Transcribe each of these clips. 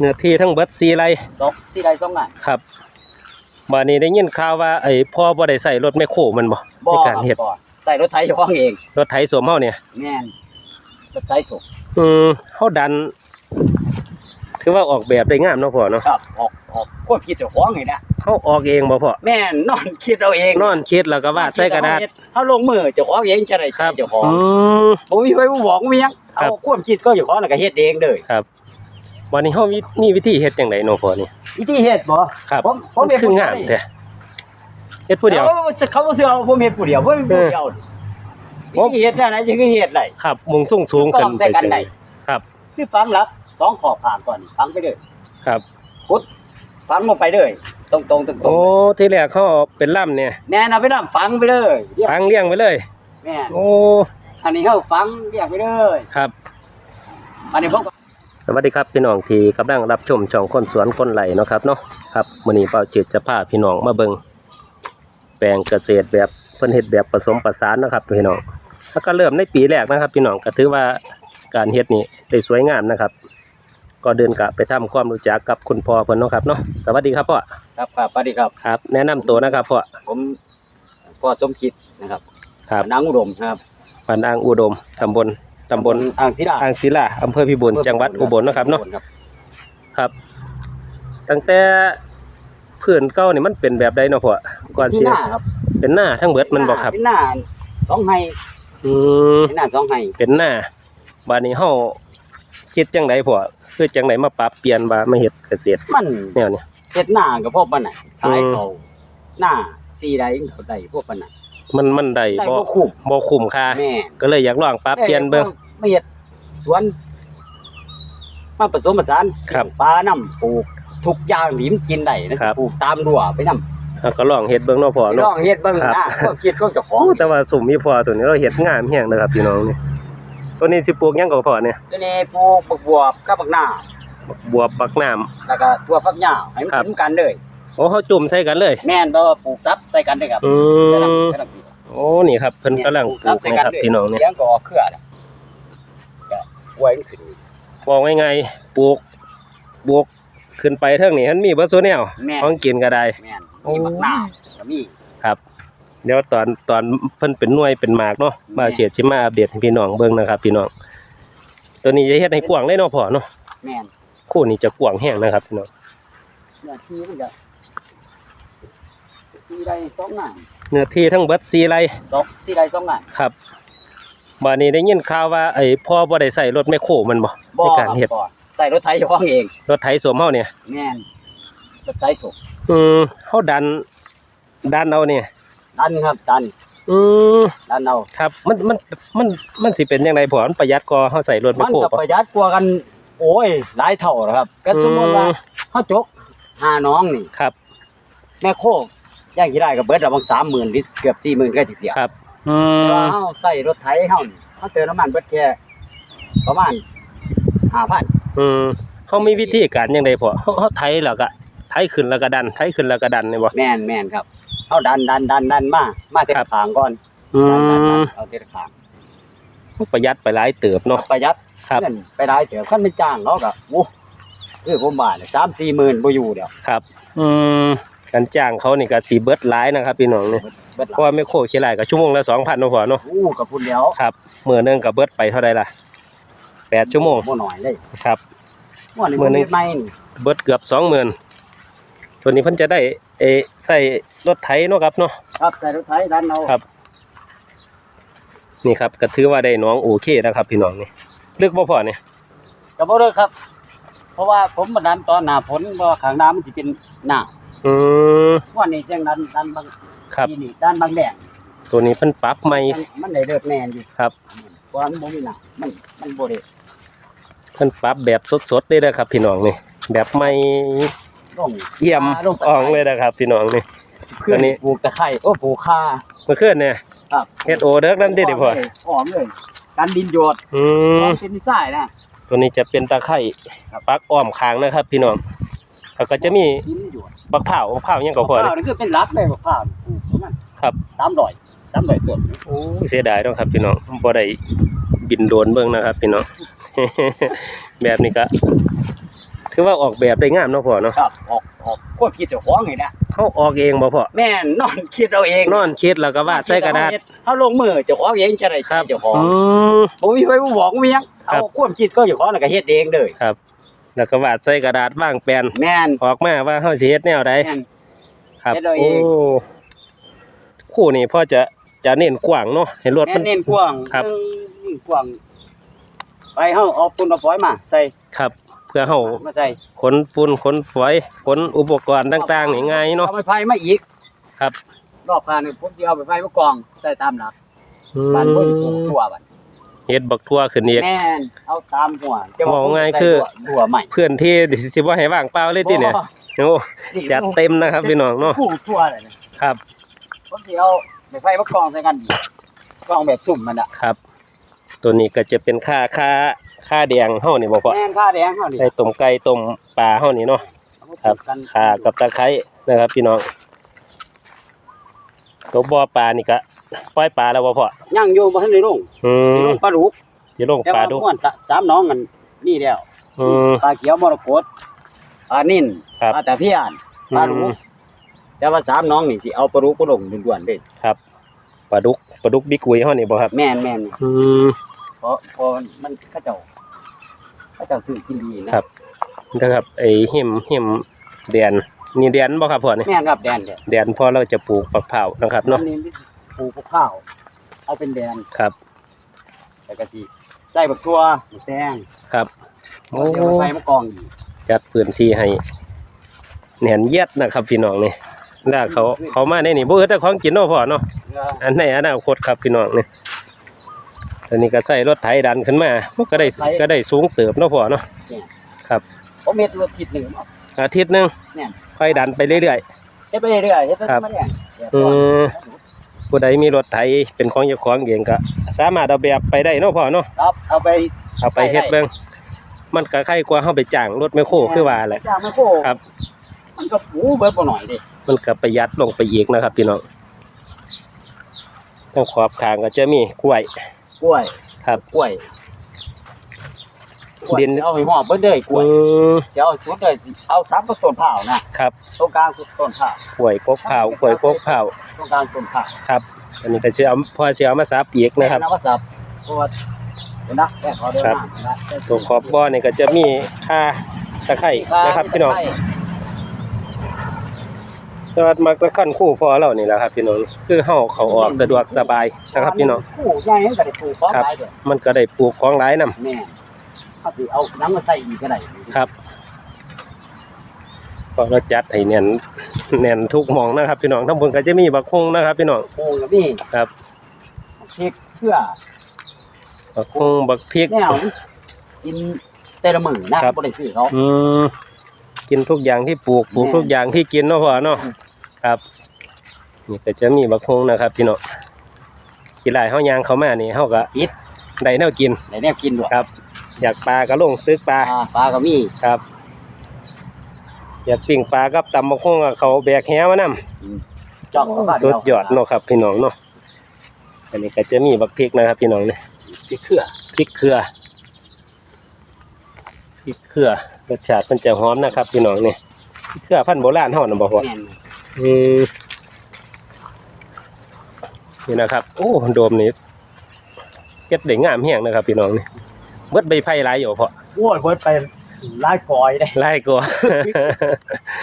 เนื้อที่ทั้งเบิด4ไร่สองสี่ไร่สองงานครับบัดนี้ได้ยินข่าวว่าไอ้พ่อบ่ได้ใส่รถแมคโครมันบ่บ่ในคการรับเฮ็ดบ่ใส่รถไถเฉพาะเองรถไถสวมเฮาเนี่ย แม่นรถไถสุกอืมเฮาดัน ถือว่าออกแบบได้งามเนาะพ่อเนาะครับออกออกความคิดเจ้าของนี่นะเฮาออกเองบ่พ่อแม่นนอนคิดเอาเองนอนคิดแล้วก็วาดใส่กระดาษเฮาลงมือเจ้าของเองจะได้ครัใช้บเจ้าของอืมบ่มีไว้บ่บอกบ่มีหยังครัเอาบ ความคิดก็เจ้าของน่ะก็เฮ็ดเองเลยครับ วันนี้เฮามีมีวิธีเฮ็ดจังไดเนาะพ่อนี่วิธีเฮ็ดบ่ครับผมผมนเฮ็ดคืองามแท้เฮ็ดผู้เดียวอาเขาบ่เชื่อว่าผมเฮ็ดผู้เดียวผมเฮ็ดผู้เดียวผมวิธีเฮ็ดได้ไหนจะคือเฮ็ดได้ครับมุงสูงสูงต้ขึ้อนงใส่ไปกันจังได้ครับ คือฟังหลักสองขอบผ่านก่อนฟังไปเลยครับ พุดฟังลงไปเลยตรงๆตรงๆโอ้ที่แรกเขาเอาเป็นล่ำเนี่ยแน่นะไปนํฟังไปเลยเรียกฟังเลี้ยงไว้เลย แม่นโอ้อันนี้เฮาฟังเรียกไปเลย ครับ อันนี้ผมก็ สวัสดีครับพี่น้องที่กำลังรับชมช่องคนสวนคนไหลเนาะครับเนาะครับมื้อนี้เป้าจิตจะพาพี่น้องมาเบิ่งแปลงเกษตรแบบเพิ่นเฮ็ดแบบผสมผสานเนาะครับพี่น้องแล้วก็เริ่มในปีแรกนะครับ พี่น้องก็ถือว่าการเฮ็ดนี่ได้สวยงามนะครับ ก็เดินกะไปทำความรู้จักกับคุณพ่อเพิ่นเนาะครับเนาะสวัสดีครับพ่อครับครับสวัสดีครับ ครับ แนะนำตัวนะครับพ่อผมพ่อสมคิดนะครับครับนางอุดมครับบ้านอ่างอุดมตำบล ตำบลอ่างศิลาอ่างศิลาอำเภอพิบูลจังหวัดอุบลเนาะครับเนาะครับครับ ตั้งแต่พื้นเก่านี่มันเป็นแบบใดเนาะพ่อก่อนที่สิหน้าครับเป็นหน้าทั้งเบิดมันบ่ครับที่หน้าสองไห้อืมที่หน้าสองไห้เป็นหน้าบาดนี้เฮาคิดจังไดพ่อคือจังไดมาปรับเปลี่ยนว่ามาเฮ็ดเกษตรมันแนวนี้เฮ็ดหน้ากับพวกปานน่ะขายอืมเขาหน้าสีใดเขาได้พวกปานน่ะมันมันได้ได้บ่บ่คุ้มบ่คุ้มค่าแม่ก็เลยอยากลองปรับเปลี่ยนเบิ่ง ไม่เฮ็ดสวนมาผสมผสานครับปลาน้ำปลูกทุกอย่างที่มันกินได้นะครับ ปลูกตามรั้วไปนำแล้วก็ลองเฮ็ดเบิ่งเนาะพ่อลเนาะ องเฮ็ดเบิ่งครับนะความคิดของเจ้าของโอ้แต่ว่าสุ่มมีพ่อตัวนี้เราเฮ็ดงามแฮงนะครับพี่น้องนี่ตัวนี้สิปลูกหยังก็พ่อเนี่ยตัวนี้ปลูกบักบวบกับบักหน้าบวบปักน้ำ แล้วก็ถั่วฝักยาวให้มันครับ กินกันเลย โอ้เขาจุ่มใส่กันเลย แม่นบ่ว่าปลูกซับใส่กันได้ครับอืกำลังมกำลังปลูกโอ้นี่ครับเพิ่นกำลังปลูกซับใส่นะกันครับด้วยพี่น้องเนี่ยเลี้ยงก็ออกเครือน่ะ ก็ไว้มันขึ้นบอกง่ายๆปลูกปลูกขึ้นไปเทิงนี่มันมีเบิดซุแนวแม่น ของกินก็ได้ แม่นมีบักหน้าก็มี ครับเดี๋ยวตอนตอนเพิ่นเป็นหน่วยเป็นหมากเนาะแม่บ่าวเฉียดสิมาอัปเดตให้พี่น้องเบิ่งนะครับ พี่น้องตัวนี้จะเฮ็ดให้กว้างเลยเนาะพ่อเนาะแม่นคู่นี้จะกว้างแห้งนะครับพี่น้องเนื้อที่มันก็ที่ได้สองงานเนื้อที่ทั้งเบิด4ไร่สองสี่ได้สองงานครับ บัดนี้ได้ยินข่าวว่าไอ้พ่อบ่ได้ใส่รถแมคโครมันบ่บ่ในการเฮ็ดบ่ใส่รถไถเฉพาะเอง รถไถสวมเฮาเนี่ยแม่นรถไถสุกอืมเฮาดัน ดันเอาเนี่ยดันครับดันอืมดันเอาครับ มันมันมันมันสิเป็นยังไงพ่อมันประหยัดกว่าเฮาใส่รถแมมัคนโครก็ปะประหยัดกว่ากัน โอ้ยหลายเท่านะครับ ก็สมมติว่าอืมเฮาจกหาน้องนี่ครับ แม่โคกย่างกี่ได้ก็เบิดละบาง30,000หรือเกือบ40,000ก็สิเสียครับ อืแต่มว่าเฮาใส่รถไถเฮานี่เฮาเติมน้ำมันเบิดแค่ประมาณ5,000อืมเขามีวิธีการยังไงพอเขาเขาไถแล้วก็ไถขึ้นแล้วก็ดันไถขึ้นแล้วก็ดันนี่บ่แม่นแม่นครับเฮาดันดันดันดันมามาเทครับขางก่อนอืดันดันดันมเอาเทขางประหยัดไปหลายเติบเนาะประหยัด ครับ เงินไปได้เถอะคันเป็นจ้างเขาก็โอ้คือผมว่าเนี่ย3 4หมื่นบ่อยู่เดี๋ยวครับ อืม การจ้างเขานี่ก็สิเบิดหลายนะครับพี่น้องนี่เบิดเพราะว่าแม่โคขี้หลายก็ชั่วโมงละ2,000เนาะพ่อเนาะอู้กับพุ่นเดียวครับมื้อหนึงก็เบิดไปเท่าใดล่ะ8ชั่วโมงบ่น้อยเลยครับม่วนนี่มื้มื้ออหนึ่นี้งใหม่นี่เบิดเกือบ20,000ตัวนี้เพิ่นจะได้เออใส่รถไถเนาะครับเนาะ ครับใส่รถไถดันเอาครับ นี่ครับก็ถือว่าได้น้องโอเคนะครับพี่น้องนี่ลึกบ่พอเนี่ยก็บ่เลิกครับ เพราะว่าผมมาดันตอนหน้าฝนเพราะว่าข้างหน้ามันสิเป็นหน้า อืมม่วนนี่เสียงดันดันบางครับ ทีนี่ดันบางแดงตัวนี้เพิ่นปรับใหม่มันมันได้เลิกแน่นอยู่ครับ เพราะว่ามันบ่มีหน้ามันมันบ่ได้เพิ่นปรับแบบสดๆเลยนะครับ พี่น้องนี่แบบใหม่ลงเยี่ยมลงตะไคร้อ่องเลยนะครับ พี่น้องนี่เครื่องอันนี้ ปลูกตะไคร้โอ้ปลูกข่าเมื่อคืนเนี่ยครับเฮ็ดโอเด้อนํเด้ดิพ่อหอมเลยกันดินโยดอืหมอมเป็นนิสัยนะ ตัวนี้จะเป็นตะไคร้ครับปักอ้อมคางนะครับ พี่น้อง แล้วก็จะมีดินโยดบักเผาวบักเผาวหยังก็พอข้านี่วนี่คือเป็นรักเลยข้าวปลูกประมาณครับ สามร้อยสามร้อยต้นโอ้ยเสียดายเนาะครับพี่น้องบ่ได้บินโดรนเบิ่งนะครับพี่น้อง แบบนี้ก็ถือว่าออกแบบได้งามเนาะพ่อเนาะครับออกออกควบคิดเจ้าของนี่นะเฮาออกเองบ่พ่อแม่นนอนคิดเอาเองนอนคิดแล้วก็วาดใส่กระดาษเฮาลงมือเจ้าของเองจะได้ครัใช้บเจ้าของอืมบ่มีไผบ่บอกมีหยังครัเอาบความคิดก็เจ้าของน่ะก็เฮ็ดเองเลยครับ แล้วก็วาดใส่กระดาษวางแปลนแม่น ออกมาว่าเฮาสิเฮ็ดแนวใดแม่น ครับเฮ็ดเอาเอโอ้ง คู่นี้พ่อจะจะเน้นกว้างเนาะให้รถแม่มัน นเน้นกว้างครับหนึ่งกว้างไปเฮาเอาฝุ่นเอาฝอยมา ใส่ครับ เพื่อเฮามาใส่ขนฝุ่นขนฝอยขนอุปกรณ์ต่างๆนี่ง่ายเนาะเอาไม้ไผ่มาอีกครับรอบพานนี่ผมสิเอาไม้ไผ่มากองใส่ตามหลักอืบ้านบ่ได้ปลูกมทั่วบัด เฮ็ดบักทั่วขึ้นอีกแม่นเอาตามหัวจะบอกง่ายผมใส่คือหัวใหม่เพื่อนที่สิบ่ให้ว่างเปล่าเลยติเนี่ยโอ้จัดเต็มนะครับพี่น้องเนาะปลูกทั่วเลยนะครับผมสิเอาไม้ไผ่มากองใส่กันอีกกองแบบสุ่มมันอะครับ ตัวนี้ก็จะเป็นค่าค่าค่าแดงเฮานี่บ่พ่อแม่นผ้าแดงเฮานี่ไก่ต้มไก่ต้มปลาเฮานี่เนาะเอามาครับปลูกกันข่ากับตะไคร้นะครับพี่น้องตัวบ่อปลานี่ก็ ปล่อยปลาแล้วบ่พ่อยังอยู่บ่ทันได้ลงอืสิมลงปลาดุกสิลงแต่ปลาว่าดู ม่วนสะสามน้องกันนี่แล้วอืม ปลาเขียวมรกตปลานิ่นครับ ปลาตะเพียนปลาดุอืกมแต่ว่าสามน้องนี่สิเอาปลาดุกปลาลงด่วนๆเด้ครับปลาดุกปลาดุกบิ๊กอุยเฮานี่บ่ครับ แม่นแม่นอืม เพราะเพราะมันเขาเจ้าเขาเจ้าซื้อกินดีนะครับ นะครับ ไอ้หิมหิมแดนนี่แดนบ่ครับพ่อนี่แม่นครับแดนเด้อแดนพอเราจะปลูกปักเผาวนะครับเนาะอั ปลูกข้าว เอาเป็นแดนครับ แล้วก็สิใส่บักทั่วบักแตงครับโอ้เดี๋ยวไปมะกองอีกจัดพื้นที่ให้แหนนเยียดนะครับ พี่น้องนี่แล้วเขาเขามาในนี่บ่อึดแต่ของกินเนาะพ่อเนาะเอออันในอนาคตครับพี่น้องนี่ตอนนี้ก็ใส่รถไถดันขึ้นมามันก็ได้ก็ได้สูงเติบเนาะพ่อเนาะครับผมเฮ็ดรถทิศหนึงเนาะอาทิตย์หนึงเนี่ยค่อยดันไปเรื่อยเฮ็ดไปเรื่อยๆเฮ็ดไปครับเรื่อยๆๆอืม ผู้ใดมีรถไถเป็นของเจ้าของเองก็สามารถเอาแบบไปได้เนาะพ่อเนาะครับเอาไปเอาไปเฮ็ดเบิ่งมันก็ใครกว่าเฮาไปจ้างรถแมคโครคือว่าแหละจ้างแม่โคครับ มันก็ปูเบิดบ่หน่อยดิมันก็ประหยัดลงไปอีกนะครับพี่น้องทางขอบข้างก็จะมีกล้วย กล้วย ครับ กล้วย กล้วยดินสิเอาไปห่อเบิดเลยกล้วยอืมสิเอาสุดเลยสิเอาสามต้นเผาวนะครับตรงกลางสุดต้นเผาวกล้วยกกเผาวกล้วยกกเผาวตรงกลางต้นเผาวครับ อันนี้ก็สิเอาพอสิเอามาสับอีกนะครับแม่นวัสับเพราะว่าเดี๋ยวนะแค่ขอเดินครับมานะตัวขอบบ่อนี่ก็จะมีค่าตะไคร่นะครับพี่น้องแต่ว่ามักตะขั้นคู่พอเรานี่แหละครับพี่น้องคือเฮาเขาออกสะดวกสบายนะครับพี่น้องคู่ใหญ่ก็ได้ปลูกของครับหลายเด้อมันก็ได้ปลูกของหลายนํแม่ถ้าสิเอาน้ำมาใส่อีกก็ได้ครับพอเราจัดให้แน่นแน่นทุกหมองนะครับพี่น้องทั้งบนก็จะมีบักคงนะครับพี่น้องโอ้ก็มีครับพริกเพื่อบักคงบักพริกแนวกินแต่ละมื้อนะครับบ่ได้ซื้อเขาอืมกินทุกอย่างที่ปลูกปลูกแม่ทุกอย่างที่กินเนาะพ่อเนาะอืมครับนี่ก็จะมีบักคงนะครับพี่น้องกีฬายเฮายางเขามานี่เฮาก็ปิดได้แนวกินได้แนวกินด้วยครับ อยากปลาก็ลงตึกปลาปลาปลาก็มีครับ อยากปิ้งปลากับตำบักคงก็เขาแบกแหมานํจอกก็ว่าสุดยอดเนาะครับพี่น้องเนาะ อันนี้ก็จะมีบักพริกนะครับพี่น้องเนี่ยพริกเครือพริกเครือ พริกเครือรสชาติมันจะหอมนะครับพี่น้องเนี่ยพริกเครือพันธุ์โบราณเฮานะบ่พ่อแม่นอืมนี่นะครับ โอ้โดมนี้เฮ็ดได้งามแฮงนะครับพี่น้องนี่ เบิดใบไผ่หลายอยู่พ่อโอ้ยเบิดไปหลายกอยได้หลายกว่า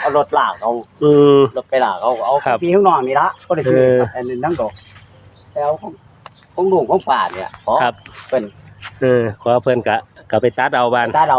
เอารถลากเอาอืมรถไปลากเอาเอาครับพี่ข้างนอกนี่ละบ่ได้ซื้อเอออันนี้นั่งดอกแล้วของของลุงของป้าเนี่ยขอครับเพิ่นเออขอเพิ่นกะกะไปตัดเอาบานตาเรา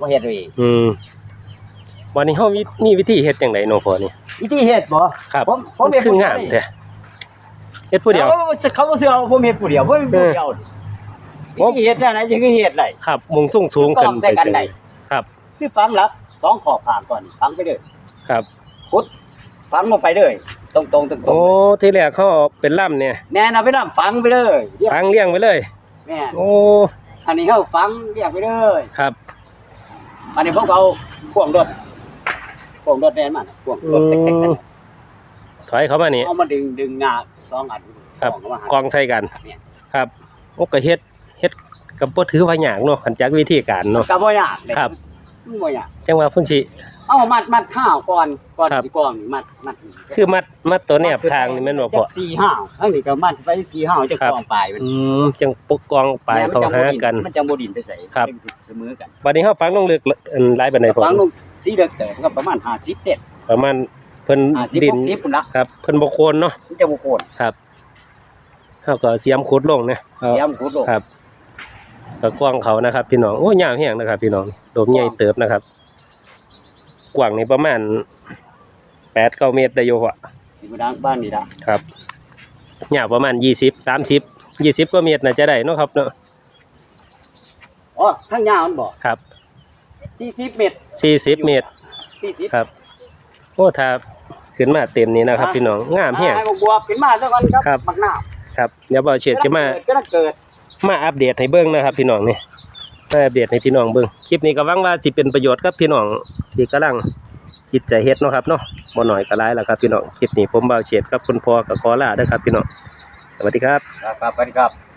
บ่เฮ็ดเอาเองอืมวันนี้เฮามีมีวิธีเฮ็ดจังไดเนาะพ่อนี่วิธีเฮ็ดบ่ครับผมผมนเฮ็ดคืองามแท้เฮ็ดผู้เดียวอาเขาบ่ซื้อเอาผมเฮ็ดผู้เดียวผมเฮ็ดผู้เดียว ผมวิธีเฮ็ดได้ไหนจะคือเฮ็ดได้ครับมุงสูงสูงกล้ขึ้อนงใส่ไปกันจังได้ครับคือฟังหลักสองขอบผ่านก่อนฟังไปเลยครับพุดฟังลงไปเลยตรงๆตรงโอ้ที่แรกเขาเอาเป็นล่ำเนี่ยๆแน่นะไปนํฟังไปเลยเรียกฟังเลี้ยงไปเลยแม่โอ้อันนี้เฮาฟังเรียกไปเลยครับ อันนี้พวกเอาพ่วงรถพ่วงรถแน่นมันพ่วงรถเต็กๆกันถอยเข้ามานี่เอามาดึงดึงงาสองอันครับพ่วงเข้ามากองใส่กันเนี่ยครับโอ้ก็เฮ็ดเฮ็ด ก็บ่ถือว่ายากเนาะคันจักวิธีการเนาะ ก็บ่ยากเลยครับ มันบ่ยากจังว่าพุ่นสิ เอามัดมัดข้าวก่อนก่อนครับ สิกองนี่มัดมัดคือมัดมัดตัวแนบทางนี่แม่นบ่พอจักสี่ห้าวทั้งนี้ก็มัดไปสี่ห้าวจะครับกองปลายมันอืมจังปกกองปลายเขาหากัน มันจังบ่ดินไปใส่ครับ มันสิเสมอกันบัดนี้เฮาฟังลงลึกอันหลายปานใดพอฝังลงสีเด็กเต๋อก็ประมาณ50เซนประมาณเพิ่น50 ดิน60พุ่นละครับเพิ่นบ่โคนเนาะมันจะบ่โคนครับเฮาก็เสียมขุดลงเนี่ยเอา เสียมขุดลงครับ ก็กว้างเขานะครับ พี่น้องโอ้ยาวแห้งนะครับ พี่น้องโดมใหญ่เติบนะครับ กว้างนี่ประมาณ8 9เมตรได้อยู่พ่อที่บ้านบ้านนี่ล่ะครับยาวประมาณ20 30 20กว่าเมตรน่าจะได้เนาะครับเนาะอ๋อทางยาวมันบ่ครับ40เมตร40เมตร40ครับโอ้ถ้าขึ้นมาเต็มนี้นะครับ พี่น้องงามแห้งให้บวบๆขึ้นมาซะก่อนครับครับมักน้าครับเดี๋ยวเบาเฉียดจะมาก็เกิด มาอัปเดตให้เบิ้งนะครับ พี่น้องนี่มาอัปเดตให้พี่น้องเบิ้งคลิปนี้ก็หวังว่าสิเป็นประโยชน์กับพี่น้องที่กำลังคิดใจเฮ็ดเนาะครับเนาะบ่หน่อยก็ร้ายแล้วครับพี่น้องคลิปนี้ผมเบาเฉียดกับคุณพ่อกับขอลาเด้อครับพี่น้องสวัสดีครับ ครับสวัสดีครับ